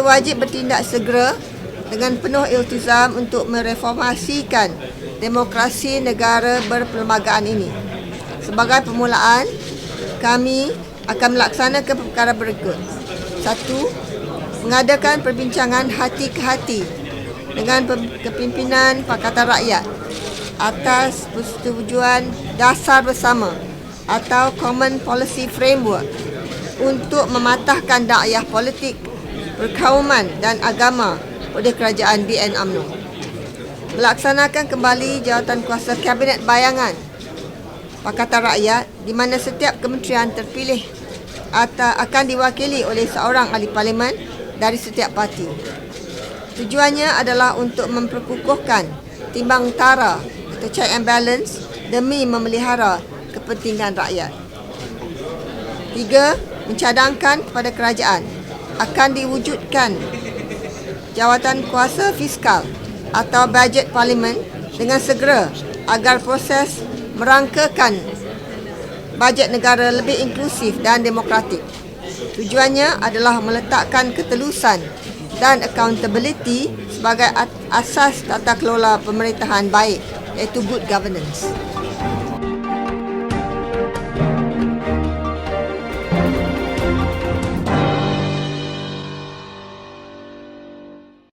wajib bertindak segera dengan penuh iltizam untuk mereformasikan demokrasi negara berperlembagaan ini. Sebagai permulaan, kami akan melaksanakan perkara berikut. Satu, mengadakan perbincangan hati ke hati dengan kepimpinan Pakatan Rakyat atas persetujuan dasar bersama atau Common Policy Framework untuk mematahkan dakwah politik, perkauman dan agama oleh kerajaan BN UMNO. Melaksanakan kembali jawatan kuasa Kabinet Bayangan Pakatan Rakyat di mana setiap kementerian terpilih atau akan diwakili oleh seorang ahli parlimen dari setiap parti. Tujuannya adalah untuk memperkukuhkan timbang tara atau check and balance demi memelihara kepentingan rakyat. Tiga, mencadangkan kepada kerajaan akan diwujudkan jawatan kuasa fiskal atau bajet parlimen dengan segera agar proses merangkakan bajet negara lebih inklusif dan demokratik. Tujuannya adalah meletakkan ketelusan dan accountability sebagai asas tata kelola pemerintahan baik iaitu good governance.